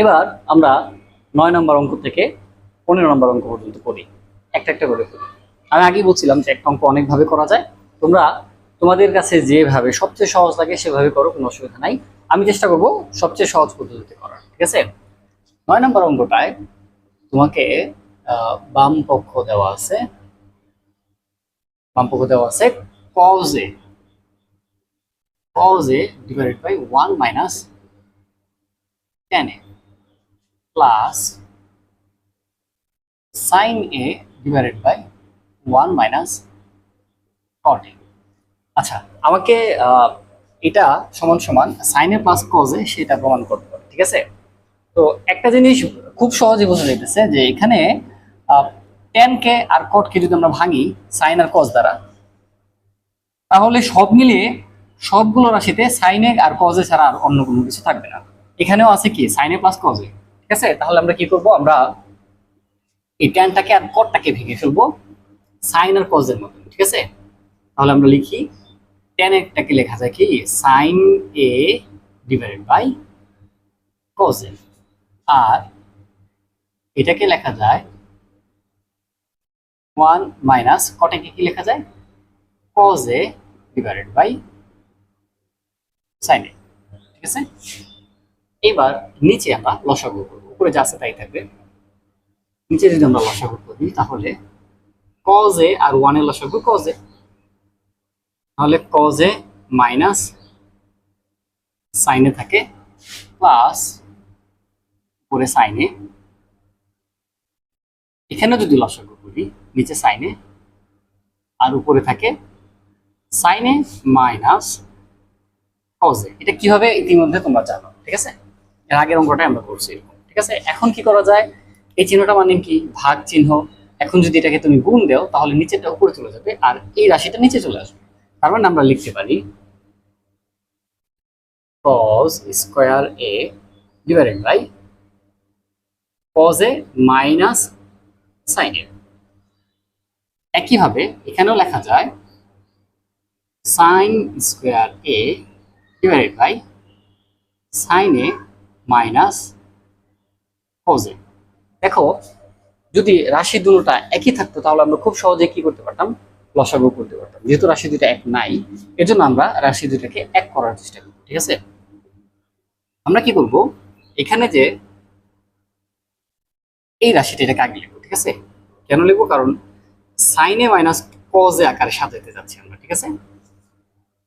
এবার আমরা নয় নম্বর অঙ্ক থেকে পনেরো নম্বর অঙ্ক পর্যন্ত করি একটা একটা করে করি আমি আগেই বলছিলাম যে একটা অঙ্ক অনেকভাবে করা যায়। তোমরা তোমাদের কাছে যেভাবে সবচেয়ে সহজ লাগে সেভাবে করো, কোনো অসুবিধা নাই। আমি চেষ্টা করব সবচেয়ে সহজ পদ্ধতিতে করার, ঠিক আছে? নয় নম্বর অঙ্কটায় তোমাকে বাম পক্ষ দেওয়া আছে। বাম পক্ষ দেওয়া আছে cos a divided by 1 minus tan a plus sin a divided by 1 minus cot a. আচ্ছা আমাকে এটা সমান সমান sine A plus cos A সেটা প্রমাণ করতে হবে, ঠিক আছে? তো একটা জিনিস খুব সহজে বোঝা যাইতেছে যে এখানে কে আর কট কে যদি আমরা ভাঙি সাইন আর কজ দ্বারা, তাহলে সব মিলিয়ে সবগুলো রাশিতে সাইনে আর কজে ছাড়া আর অন্য কোনো কিছু থাকবে না। এখানেও আছে কি? সাইনে প্লাস কজে ঠিক আছে? তাহলে আমরা কি করব? আমরা এই ট্যানটাকে আর কটটাকে ভেঙে ফেলব সাইন আর কজের মতন, ঠিক আছে? তাহলে আমরা লিখি ট্যান একটাকে লেখা যায় কি? Sine A divided by cos A আর এটাকে লেখা যায় ওয়ান মাইনাস কটাকে কি লেখা যায়? cos a divided by sine a, ঠিক আছে? এবার নিচে আমরা লসাগু করব। উপরে যা আছে তাই থাকবে। নিচে যদি আমরা লসাগু করি, তাহলে a আর 1 এর লসাগু cos a তাহলে a মাইনাস সাইনে থাকে প্লাস উপরে a এখানে যদি লসাগু করি, নিচে সাইনে আর উপরে থাকে সাইনে মাইনাস কজে এটা কীভাবে ইতিমধ্যে তোমরা জানো, ঠিক আছে? এর আগের অঙ্কটা আমরা করছি ঠিক আছে? এখন কি করা যায়? এই চিহ্নটা মানে কি? ভাগ চিহ্ন। এখন যদি এটাকে তুমি গুণ দাও, তাহলে নিচেটা উপরে চলে যাবে আর এই রাশিটা নিচে চলে আসবে। তার মানে আমরা লিখতে পারি cos square A divided by cos A minus sine A একইভাবে এখানেও লেখা যায় sine square A divided by sine A minus কজে দেখো, যদি রাশি দুটোটা একই থাকতো, তাহলে আমরা খুব সহজে কি করতে পারতাম? লসাগু করতে পারতাম। যেহেতু রাশি দুটো এক নাই, এজন্য আমরা রাশি দুটাকে এক করার চেষ্টা করব ঠিক আছে? আমরা কি করব? এখানে যে এই রাশিটা এটাকে আগে লিখব, ঠিক আছে? কেন লিখব? কারণ সাইনে মাইনাস কজে আকারে সাজাতে যাচ্ছি আমরা, ঠিক আছে?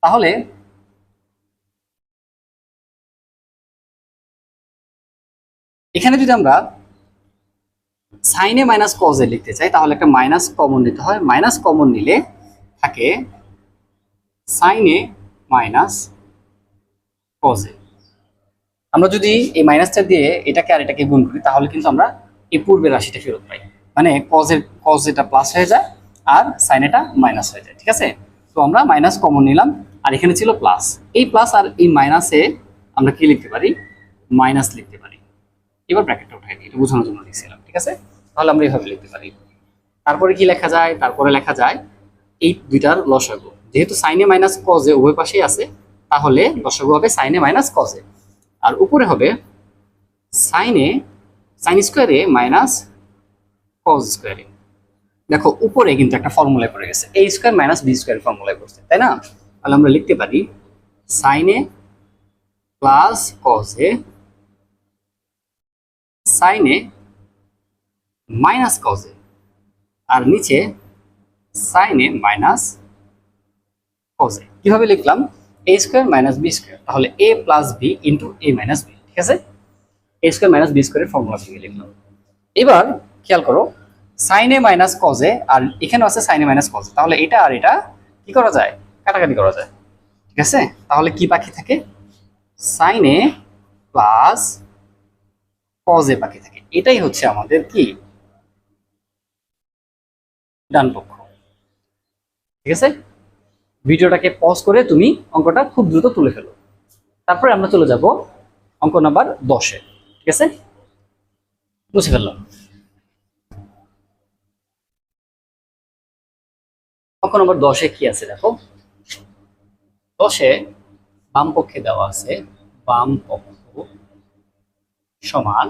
তাহলে এখানে যদি আমরা সাইনে মাইনাস কজে লিখতে চাই, তাহলে একটা মাইনাস কমন নিতে হয়। মাইনাস কমন নিলে থাকে সাইনে মাইনাস কজে আমরা যদি এই মাইনাসটা দিয়ে এটাকে আর এটাকে গুণ করি, তাহলে কিন্তু আমরা এই পূর্বের রাশিটা ফেরত পাই। মানে কজের কজ এটা প্লাস হয়ে যায় আর সাইন এটা মাইনাস হয়ে যায়, ঠিক আছে? তো আমরা মাইনাস কমন নিলাম, আর এখানে ছিল প্লাস এই প্লাস আর এই মাইনাসে আমরা কি লিখতে পারি? মাইনাস লিখতে পারি। এবার ব্র্যাকেটটা উঠাই দিই এটা বোঝানোর জন্য লিখছিলাম, ঠিক আছে? তাহলে আমরা এইভাবে লিখতে পারি। তারপরে কি লেখা যায়? তারপরে লেখা যায়, এই দুইটার লসাগু। যেহেতু সাইনে মাইনাস কজে উভয় পাশেই আছে, তাহলে লসাগু হবে সাইনে মাইনাস কজে আর উপরে হবে সাইনে সাইন স্কোয়ারে মাইনাস কজ স্কোয়ারে দেখো, উপরে কিন্তু একটা ফর্মুলায় পড়ে গেছে। A square minus B square ফর্মুলায় পড়ছে, তাই না? তাহলে আমরা লিখতে পারি সাইনে প্লাস কজে সাইনে মাইনাস কজে আর নিচে সাইনে মাইনাস কজে কীভাবে লিখলাম? A square minus B square তাহলে A plus B into A minus B ঠিক আছে? এ স্কোয়ার মাইনাস বি স্কোয়ারের ফর্মুলা থেকে লিখলাম। এবার খেয়াল করো সাইনে মাইনাস কজে আর এখানেও আছে সাইনে মাইনাস কজে তাহলে এটা আর এটা কি করা যায়? কাটাকাটি করা যায়। ঠিক আছে? তাহলে কি বাকি থাকে? সাইনে প্লাস কজে বাকি থাকে। এটাই হচ্ছে আমাদের কি? ডান পক্ষ। ঠিক আছে? ভিডিওটাকে পজ করে তুমি অঙ্কটা খুব দ্রুত তুলে ফেলো। তারপরে আমরা চলে যাব অঙ্ক নাম্বার দশে। ঠিক আছে? বুঝে ফেললাম। অঙ্ক নম্বর দশে কি আছে দেখো? দশে বাম পক্ষে দেওয়া আছে বাম পক্ষ। সমান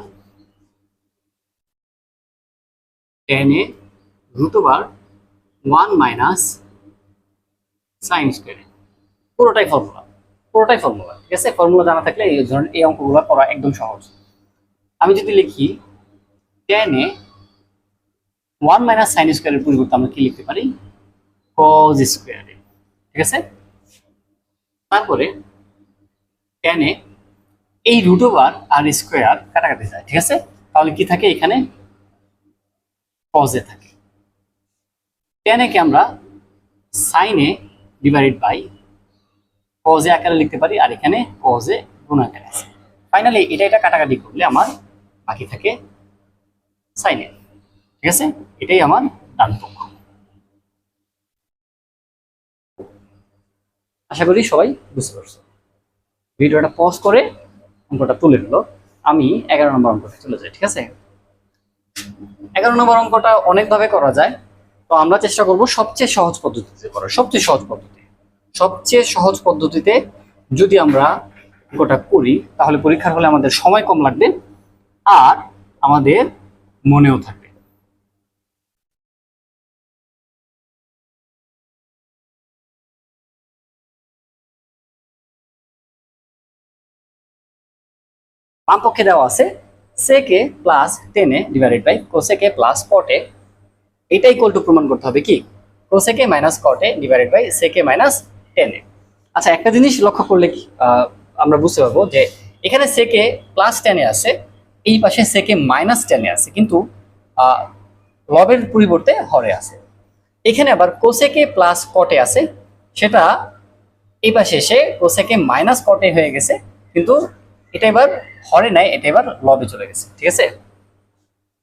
tan A root over one minus sine square পুরোটাই ফর্মুলা পুরোটাই ফর্মুলা ঠিক আছে? ফর্মুলা জানা থাকলে এই ধরনের এই অঙ্কগুলো করা একদম সহজ। আমি যদি লিখি tan A one minus sine স্কোয়ারের পরিবর্তে আমরা কি লিখতে পারি? কজ স্কোয়ারে ঠিক আছে? তারপরে টেনে এই রুট ওভার আর স্কোয়ার কাটাকাটি যায়, ঠিক আছে? তাহলে কি থাকে এখানে? কজে থাকে। কে আমরা সাইনে ডিভাইডেড বাই কজে আকারে লিখতে পারি, আর এখানে কজে গুণ আকারে আছে। ফাইনালি এটা এটা কাটাকাটি করলে আমার বাকি থাকে সাইনে ঠিক আছে? এটাই আমার ডান পক্ষ। আশা করি সবাই বুঝতে পারছ। ভিডিওটা পজ করে অঙ্কটা তুলে নিল। আমি এগারো নম্বর অঙ্কটা চলে যাই, ঠিক আছে? এগারো নম্বর অঙ্কটা অনেকভাবে করা যায়। তো আমরা চেষ্টা করব সবচেয়ে সহজ পদ্ধতিতে করা সবচেয়ে সহজ পদ্ধতি সবচেয়ে সহজ পদ্ধতিতে যদি আমরা অঙ্কটা করি, তাহলে পরীক্ষার হলে আমাদের সময় কম লাগবে আর আমাদের মনেও থাকবে। বাম পক্ষে দেওয়া আছে, sec a plus tan divided by cosec plus cot এটা ইকুয়াল টু প্রমাণ করতে হবে কি? Cosec minus cot divided by a minus tan আচ্ছা একটা জিনিস লক্ষ্য করলে কি আমরা বুঝতে পারব যে এখানে a প্লাস টেনে আছে, এই পাশে a মাইনাস টেনে আছে, কিন্তু লবের পরিবর্তে হরে আছে। এখানে আবার কোসেক প্লাস কটে আছে, সেটা এই পাশে এসে কোসেকে মাইনাস কটে হয়ে গেছে, কিন্তু এটা এবার হরে নাই, এটা এবার লবে চলে গেছে, ঠিক আছে?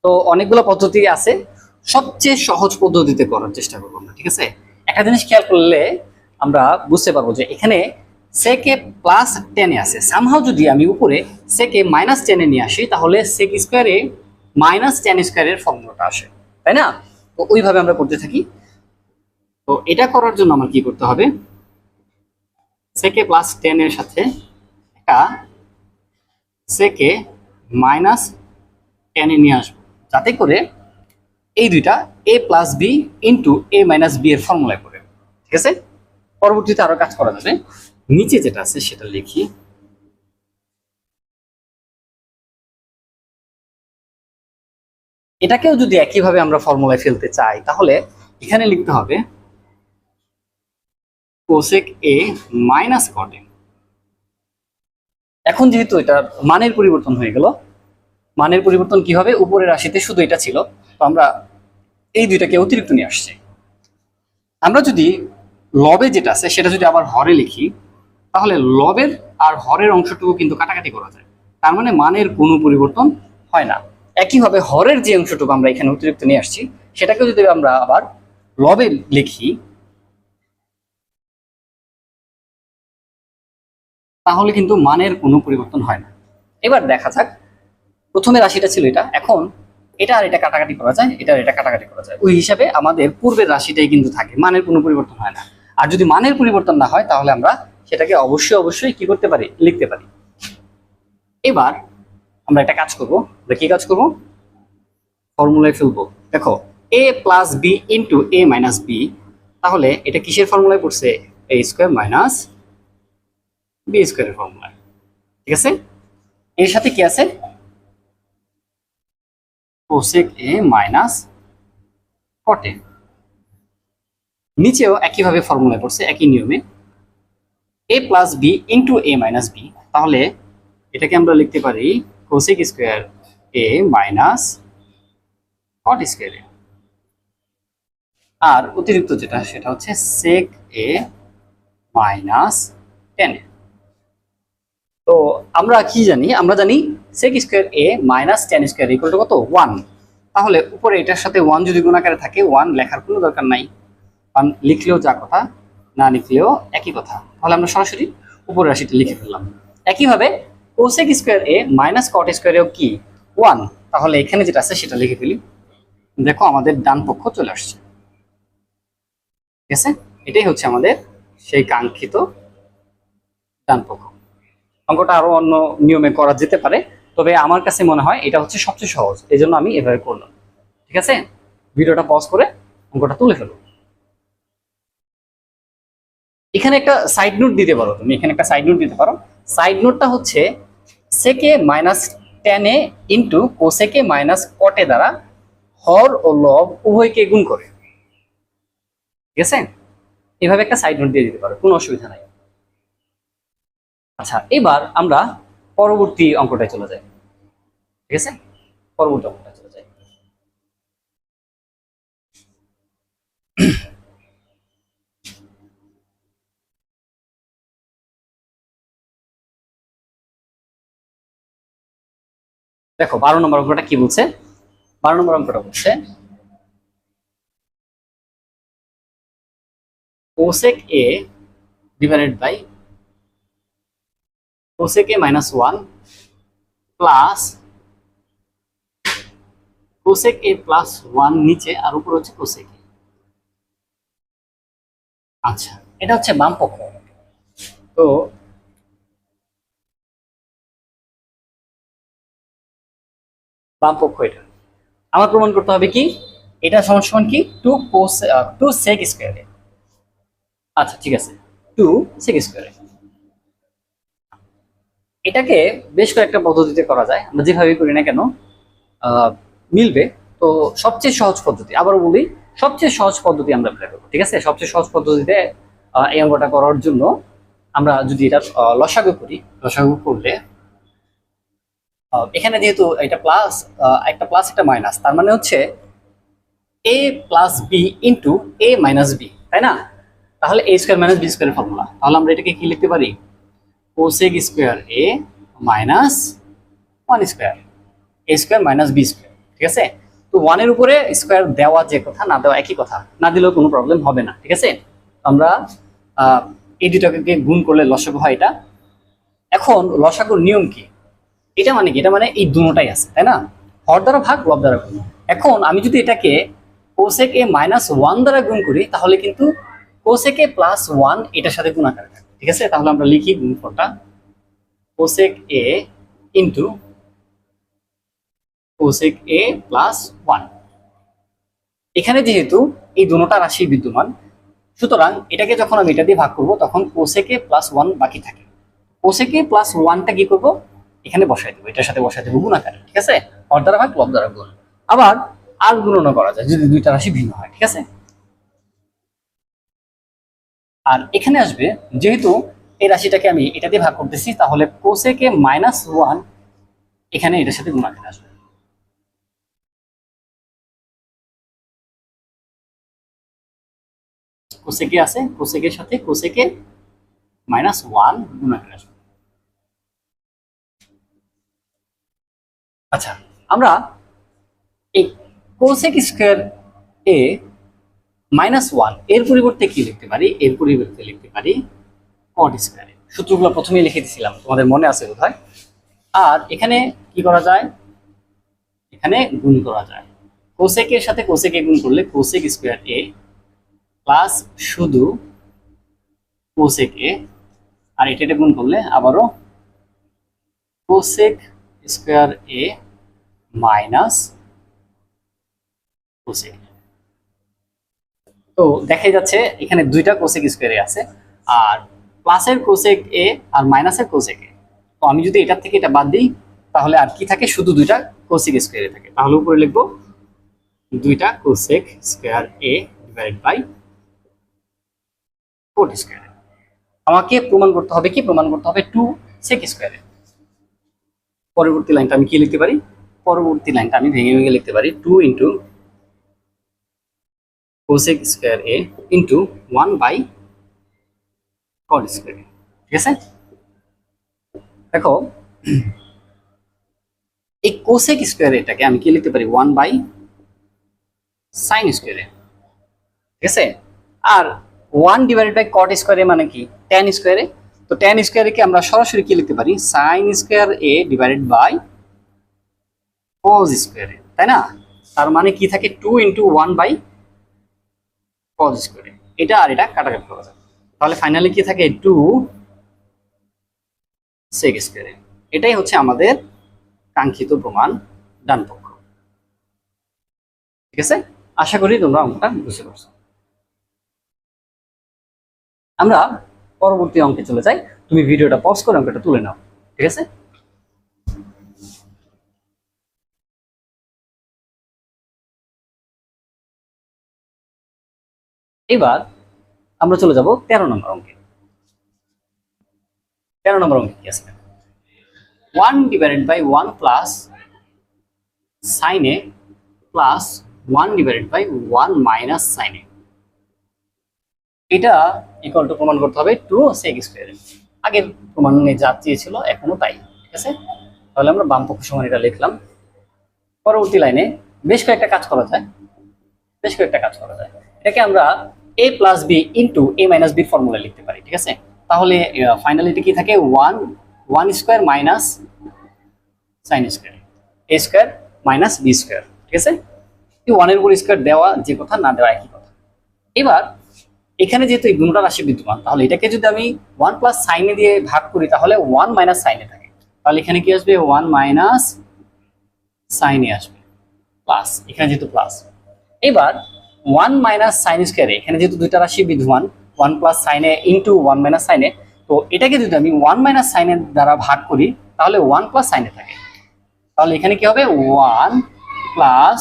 তো অনেকগুলো পদ্ধতি আছে, সবচেয়ে সহজ পদ্ধতিতে করার চেষ্টা করব আমরা, ঠিক আছে? একটা জিনিস খেয়াল করলে আমরা বুঝতে পারব যে এখানে সেকে প্লাস টেনে আছে। সামহাও যদি আমি উপরে সেকে মাইনাস টেনে নিয়ে আসি, তাহলে সেক স্কোয়ারে মাইনাস টেন স্কোয়ারের ফর্মুলাটা আসে, তাই না? তো ওইভাবে আমরা করতে থাকি। তো এটা করার জন্য আমার কি করতে হবে? সেকে প্লাস টেনের সাথে একটা সেকে মাইনাস টেনে নিয়ে আসব। যাতে করে এই দুইটা A plus B into A minus B এর ফর্মুলায় পড়ে। ঠিক আছে? পরবর্তীতে আরও কাজ করা যাবে। নিচে যেটা আছে সেটা লিখি। এটাকেও যদি একইভাবে আমরা ফর্মুলায় ফেলতে চাই, তাহলে এখানে লিখতে হবে কোসেক এ মাইনাস কট এ এখন যেহেতু এটা মানের পরিবর্তন হয়ে গেল, মানের পরিবর্তন কি হবে উপরের রাশিতে শুধু এটা ছিল। তো আমরা এই দুইটাকে অতিরিক্ত নিয়ে আসছি। আমরা যদি লবে যেটা আছে, সেটা যদি আবার হরে লিখি, তাহলে লবের আর হরের অংশটুকু কিন্তু কাটাকাটি করা যায়। তার মানে মানের কোনো পরিবর্তন হয় না। একইভাবে হরের যে অংশটুকু আমরা এখানে অতিরিক্ত নিয়ে আসছি সেটাকে যদি আমরা আবার লবে লিখি তাহলে কিন্তু মানের কোনো পরিবর্তন হয় না। এবার দেখা যাক। প্রথমে রাশিটা ছিল এটা। এখন এটা আর এটা কাটাকাটি করা যায়, এটা আর এটা কাটাকাটি করা যায়। ওই হিসাবে আমাদের পূর্বের রাশিটাই কিন্তু থাকে। মানের কোনো পরিবর্তন হয় না। আর যদি মানের পরিবর্তন না হয়, তাহলে আমরা সেটাকে অবশ্যই অবশ্যই কি করতে পারি? লিখতে পারি। এবার আমরা একটা কাজ করব। আমরা কি কাজ করব? ফর্মুলায় ফেলব। দেখো A plus B into A minus B তাহলে এটা কিসের ফর্মুলায় পড়ছে? এ স্কোয়ার মাইনাস বি স্কোয়ারের ফর্মুলা ঠিক আছে? এর সাথে কি আছে? কোসেক এ মাইনাস কটে নিচেও একইভাবে ফর্মুলা পড়ছে একই নিয়মে। A plus B into A minus B তাহলে এটাকে আমরা লিখতে পারি cosec square A minus cot square আর অতিরিক্ত যেটা, সেটা হচ্ছে সেক এ মাইনাস টেন এ তো আমরা কি জানি? আমরা জানি sec square A minus tan square equal to কত? ওয়ান তাহলে উপরে এটার সাথে ওয়ান যদি গুণাকারে থাকে ওয়ান লেখার কোনো দরকার নাই। কারণ লিখলেও যা কথা, না লিখলেও একই কথা। তাহলে আমরা সরাসরি উপরের রাশিটা লিখে ফেললাম। একইভাবে cosec square A minus cot স্কোয়ারেও কি? ওয়ান তাহলে এখানে যেটা আছে, সেটা লিখে ফেলি। দেখো, আমাদের ডান পক্ষ চলে আসছে। ঠিক আছে? এটাই হচ্ছে আমাদের সেই কাঙ্ক্ষিত ডান পক্ষ। অঙ্কটা আরও অন্য নিয়মে করা যেতে পারে। তবে আমার কাছে মনে হয় এটা হচ্ছে সবচেয়ে সহজ। এই জন্য আমি এভাবে করলাম। ঠিক আছে? ভিডিওটা পজ করে অঙ্কটা তুলে ফেলো। এখানে একটা সাইড নোট দিতে পারো তুমি। এখানে একটা সাইড নোট দিতে পারো। সাইড নোটটা হচ্ছে সেকে মাইনাস টেন টেনে ইন্টু কোসেকে মাইনাস কটে দ্বারা হর ও লব উভয়কে গুণ করে। ঠিক আছে? এভাবে একটা সাইড নোট দিয়ে দিতে পারো। কোনো অসুবিধা নাই। আচ্ছা এবার আমরা পরবর্তী অঙ্কটায় চলে যাই। ঠিক আছে? পরবর্তী অঙ্কটায় চলে যাই। দেখো, বারো নম্বর অঙ্কটা কি বলছে? বারো নম্বর অঙ্কটা বলছে cosec A divided by cosec minus one plus cosec A plus one নিচে আর উপর হচ্ছে কোসেক আচ্ছা এটা হচ্ছে বাম পক্ষ। তো বাম পক্ষ এটা। আমার প্রমাণ করতে হবে কি? এটা সমান সমান কি? টু কোস টু সেক স্কোয়ারে আচ্ছা ঠিক আছে। টু সেক স্কোয়ারে এটাকে বেশ কয়েকটা পদ্ধতিতে করা যায়। আমরা যেভাবে করি না কেন মিলবে। তো সবচেয়ে সহজ পদ্ধতি, আবারও বলি, সবচেয়ে সহজ পদ্ধতি আমরা বের করব, ঠিক আছে? সবচেয়ে সহজ পদ্ধতিতে এই অঙ্কটা করার জন্য আমরা যদি এটা লসাগু করি, লসাগু করলে এখানে যেহেতু এটা প্লাস একটা প্লাস একটা মাইনাস তার মানে হচ্ছে A plus B into A minus B তাই না? তাহলে A square minus B square formula তাহলে আমরা এটাকে কি লিখতে পারি? Cosec square A minus one square A square minus B square ঠিক আছে? তো ওয়ানের উপরে স্কোয়ার দেওয়া যে কথা, না দেওয়া একই কথা, না দিলেও কোনো প্রবলেম হবে না, ঠিক আছে? আমরা এই দুটাকে গুণ করলে লসাগু হয় এটা। এখন লসাগুর নিয়ম কি? এটা মানে কি? এটা মানে এই দুটোটাই আছে, তাই না? হর দ্বারা ভাগ, লব দ্বারা গুণ। এখন আমি যদি এটাকে কোসেক এ মাইনাস ওয়ান দ্বারা গুণ করি, তাহলে কিন্তু কোসেক প্লাস ওয়ান এটার সাথে গুণ আকারে থাকে। ঠিক আছে? তাহলে আমরা লিখি গুণফলটা cosec A into cosec A plus one এখানে যেহেতু এই দুটোটা রাশি বিদ্যমান, সুতরাং এটাকে যখন আমি এটা দিয়ে ভাগ করব, তখন কোসেকে প্লাস ওয়ান বাকি থাকে। কোসেকে প্লাস ওয়ানটা কি করব? এখানে বসাই দেবো, এটার সাথে বসাই দেবো গুণ আকারে ঠিক আছে? দ্বারা ভাগ লব দ্বারা গুণ। আবার আর গুণনও করা যায়, যদি দুইটা রাশি ভিন্ন হয়, ঠিক আছে? আর এখানে আসবে, যেহেতু এই রাশিটাকে আমি এটা দিয়ে ভাগ করতেছি, তাহলে কোসেকে মাইনাস ওয়ান এখানে এটার সাথে গুণ আকারে আসবে। কোসেকে আছে কোসেকের সাথে কোসেকে মাইনাস ওয়ান গুণ আসবে। আচ্ছা আমরা এই কোসেক স্কোয়ার এ মাইনাস ওয়ানের পরিবর্তে কি লিখতে পারি? এর পরিবর্তে লিখতে পারি কট স্কোয়ারে সূত্রগুলো প্রথমেই লিখে দিয়েছিলাম তোমাদের মনে আছে বোধহয়? আর এখানে কি করা যায়? এখানে গুণ করা যায়। কোসেকের সাথে কোসেকে গুণ করলে কোসেক স্কোয়ার এ প্লাস শুধু কোসেক এ আর এটা গুণ করলে আবারও cosec square A minus cosec. তো দেখা যাচ্ছে, এখানে দুইটা কোসেক স্কোয়ারে আছে, আর প্লাসের কোসেক এ আর মাইনাসের কোসেক এ। তো আমি যদি এটার থেকে এটা বাদ দিই, তাহলে আর কি থাকে? শুধু দুইটা কোসেক স্কোয়ারে থাকে। তাহলে উপরে লিখব, দুইটা cosec square A divide by cot square আমাকে প্রমাণ করতে হবে কি? প্রমাণ করতে হবে টু সেক স্কোয়ারে পরবর্তী লাইনটা আমি কি লিখতে পারি? পরবর্তী লাইনটা আমি ভেঙে ভেঙে লিখতে পারি। Two into cosec square A into one by cot square ঠিক আছে? দেখো, এই কোসেক স্কোয়ার এটাকে আমি কি লিখতে পারি? ওয়ান বাই সাইন স্কোয়ারে ঠিক আছে? আর ওয়ান ডিভাইডেড বাই কট স্কোয়ারে মানে কি? টেন স্কোয়ারে তো টেন স্কোয়ারকে আমরা সরাসরি কি লিখতে পারি? Sine square A divided by cos স্কোয়ারে তাই না? তার মানে কি থাকে? Two into one by cos স্কোয়ারে এটা আর এটা কাটাকাটি করা যায় তাহলে ফাইনালি কি থাকে? টু সেক স্কোয়ারে এটাই হচ্ছে আমাদের কাঙ্ক্ষিত প্রমাণ ডান পক্ষ ঠিক আছে? আশা করি তোমরা অঙ্কটা বুঝতে পারছ। আমরা পরবর্তী অঙ্কে চলে যাই। তুমি ভিডিওটা পজ করে অঙ্কটা তুলে নাও। ঠিক আছে? এবার আমরা চলে যাব তেরো নম্বর অঙ্কে। তেরো নম্বর অঙ্কে কি আছে? One divided by one plus sine A plus one divided by one minus sine A এটা ইকুয়াল টু প্রমাণ করতে হবে টু সেক স্কোয়ার আগের প্রমাণে যা চেয়েছিল এখনও তাই, ঠিক আছে? তাহলে আমরা বাম পক্ষ সমান এটা লিখলাম। পরবর্তী লাইনে বেশ কয়েকটা কাজ করা যায়, বেশ কয়েকটা কাজ করা যায়। এটাকে আমরা A plus B into A minus বির ফর্মুলা লিখতে পারি, ঠিক আছে? তাহলে ফাইনালিটি কি থাকে? One one square minus sine square A square minus B square ঠিক আছে? ওয়ানের উপর স্কোয়ার দেওয়া যে কথা, না দেওয়া একই কথা। এবার, এখানে যেহেতু এই গুণটা রাশি বিদ্যমান, তাহলে এটাকে যদি আমি ওয়ান প্লাস সাইনে দিয়ে ভাগ করি, তাহলে ওয়ান মাইনাস সাইনে থাকে। তাহলে এখানে কি আসবে? ওয়ান মাইনাস সাইনে আসবে। প্লাস এখানে যেহেতু প্লাস এবার ওয়ান মাইনাস সাইন স্কোয়ারে এখানে যেহেতু দুইটা রাশি বিদ্যমান one plus sine A into one minus sine A তো এটাকে যদি আমি ওয়ান মাইনাস সাইনের দ্বারা ভাগ করি, তাহলে ওয়ান প্লাস সাইনে থাকে। তাহলে এখানে কি হবে? ওয়ান প্লাস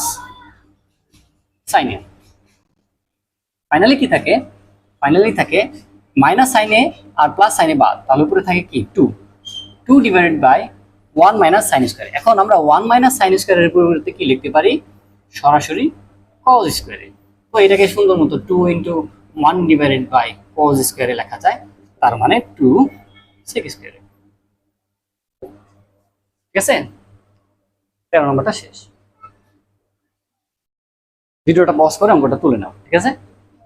সাইনে ফাইনালি কি থাকে? ফাইনালি থাকে মাইনাস সাইনে আর প্লাস সাইনে বাদ। তাহলে উপরে থাকে কি? Two two divided by one minus sine square এখন আমরা ওয়ান মাইনাস সাইন স্কোয়ারের পরিবর্তে কি লিখতে পারি? সরাসরি কজ স্কোয়ারে তো এটাকে সুন্দর মতো two into one divided by cos স্কোয়ারে লেখা যায়, তার মানে টু সেক স্কোয়ারে ঠিক আছে? তেরো নম্বরটা শেষ। ভিডিওটা পজ করে অঙ্কটা তুলে নাও, ঠিক আছে?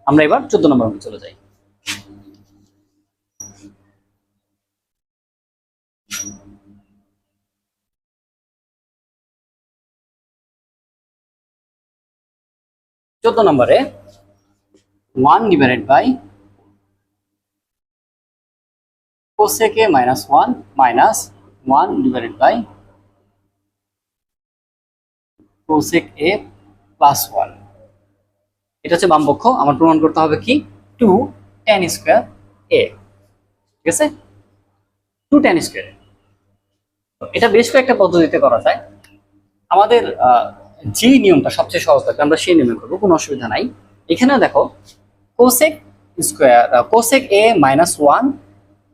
আমরা এবার চোদ্দ নম্বর চলে যাই। চোদ্দ নম্বরে one divided by a minus 1 minus 1 divided by cosec a plus 1 এটা হচ্ছে বাম পক্ষ আমার প্রমাণ করতে হবে কি? 2 tan স্কয়ার a, ঠিক আছে? 2 tan স্কয়ার এটা বেশ কয়েকটা পদ্ধতিতে করা যায়। আমাদের যে নিয়মটা সবচেয়ে সহজ থাকে আমরা সেই নিয়মে করব, কোনো অসুবিধা নাই। এখানে দেখো cosec square cosec A minus one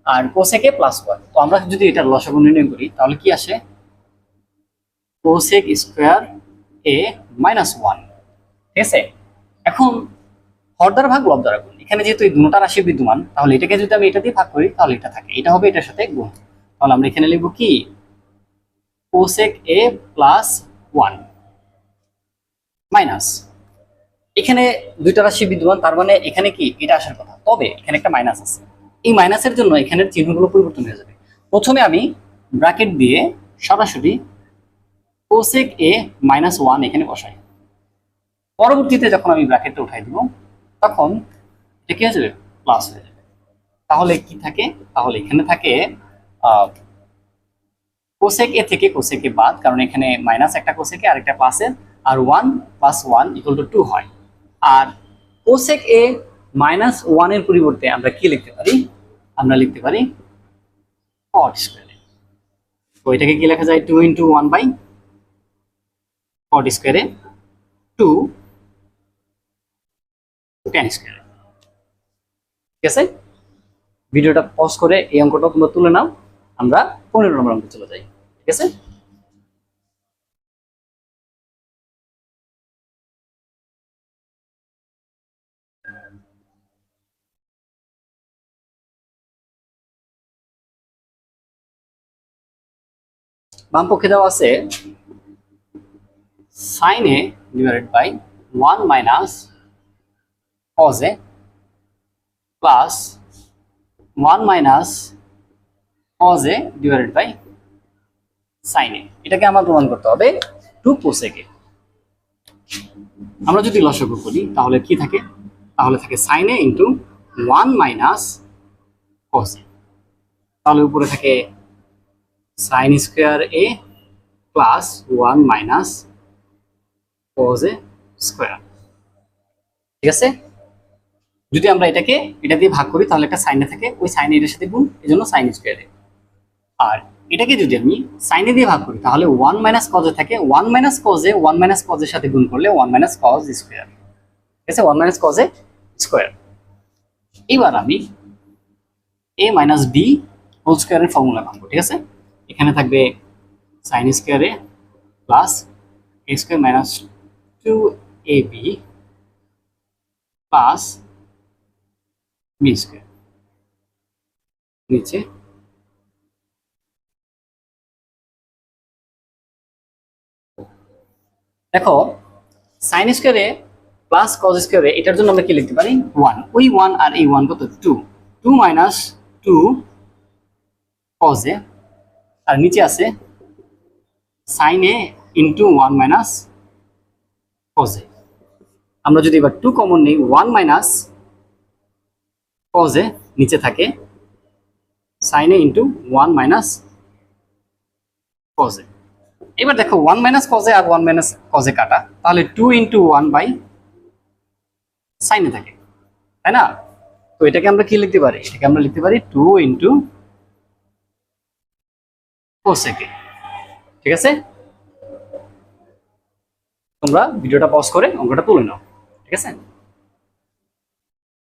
R cosec A plus one তো আমরা যদি এটার লসাগু নির্ণয় করি, তাহলে কি আসে? Cosec square A minus one ঠিক আছে? এখন হরদার ভাগ লব দ্বারা গুণ এখানে যেহেতু এই দুটা রাশি বিদ্যমান, তাহলে এটাকে যদি আমি এটা দিয়ে ভাগ করি, তাহলে এটা থাকে। এটা হবে এটার সাথে গুণ। তাহলে আমরা এখানে লিখব কি? Cosec A plus one minus. এখানে দুইটা রাশি বিদ্যমান, তার মানে এখানে কি? এটা আসার কথা। তবে এখানে একটা মাইনাস আছে। এই মাইনাসের জন্য এখানের চিহ্নগুলো পরিবর্তন হয়ে যাবে। প্রথমে আমি ব্র্যাকেট দিয়ে সরাসরি কোসেক এ মাইনাস ওয়ান এখানে বসাই। পরবর্তীতে যখন আমি ব্র্যাকেটটা উঠাই দিব, তখন এটা কি হয়ে যাবে? প্লাস হয়ে যাবে। তাহলে কি থাকে? তাহলে এখানে থাকে কোসেক এ থেকে কোসেক বাদ, কারণ এখানে মাইনাস একটা কোসেক এ আর একটা প্লাসের আর one plus one equal to two হয়। আর কোসেক এ মাইনাস ওয়ানের পরিবর্তে আমরা কি লিখতে পারি? আমরা লিখতে পারি কট স্কোয়ারে তো এটাকে কি লেখা যায়? Two into one by cot স্কোয়ারে টু টেন স্কোয়ারে ঠিক আছে? ভিডিওটা পজ করে এই অঙ্কটা তোমরা তুলে নাও। আমরা পনেরো নম্বর অঙ্কে চলে যাই। ঠিক আছে? বাম পক্ষে দেওয়া আছে sine A divided by one minus cos A plus one minus cos A divided by sine A. এটাকে আমার প্রমাণ করতে হবে টু কোসেকে আমরা যদি লসগু করি, তাহলে কি থাকে? তাহলে থাকে sine A into one minus cos A. তাহলে উপরে থাকে sine square A plus one minus cos A square ঠিক আছে? যদি আমরা এটাকে, এটা দিয়ে ভাগ করি, তাহলে একটা সাইনে থাকে, ওই সাইনে এটার সাথে গুণ এই জন্য সাইন স্কোয়ারে আর এটাকে যদি আমি সাইনে দিয়ে ভাগ করি, তাহলে ওয়ান মাইনাস কজে থাকে one minus cos A one minus কজের সাথে গুণ করলে ওয়ান মাইনাস কজ স্কোয়ার ঠিক আছে? ওয়ান মাইনাস কজে স্কোয়ার এবার আমি এ মাইনাস বি হোল স্কোয়ারের ফর্মুলা বানাবো ঠিক আছে? এখানে থাকবে সাইন স্কোয়ারে plus A square minus two A B plus B square নিচে দেখো সাইন স্কোয়ারে প্লাস কজ স্কোয়ারে এটার জন্য আমরা কি লিখতে পারি? ওয়ান ওই ওয়ান আর এই ওয়ান কত? টু টু মাইনাস টু কজে আর নিচে আছে sine A into one minus কজে আমরা যদি এবার টু কমন নিই ওয়ান মাইনাস কজে নিচে থাকে sine A into one minus কজে এবার দেখো ওয়ান মাইনাস কজে আর ওয়ান মাইনাস কজে কাটা, তাহলে টু ইন্টু ওয়ান বাই সাইনে থাকে, তাই না? তো এটাকে আমরা কি লিখতে পারি? এটাকে আমরা লিখতে পারি টু ইন্টু কোসেকে ঠিক আছে? তোমরা ভিডিওটা পজ করে অঙ্কটা তুলে নাও। ঠিক আছে?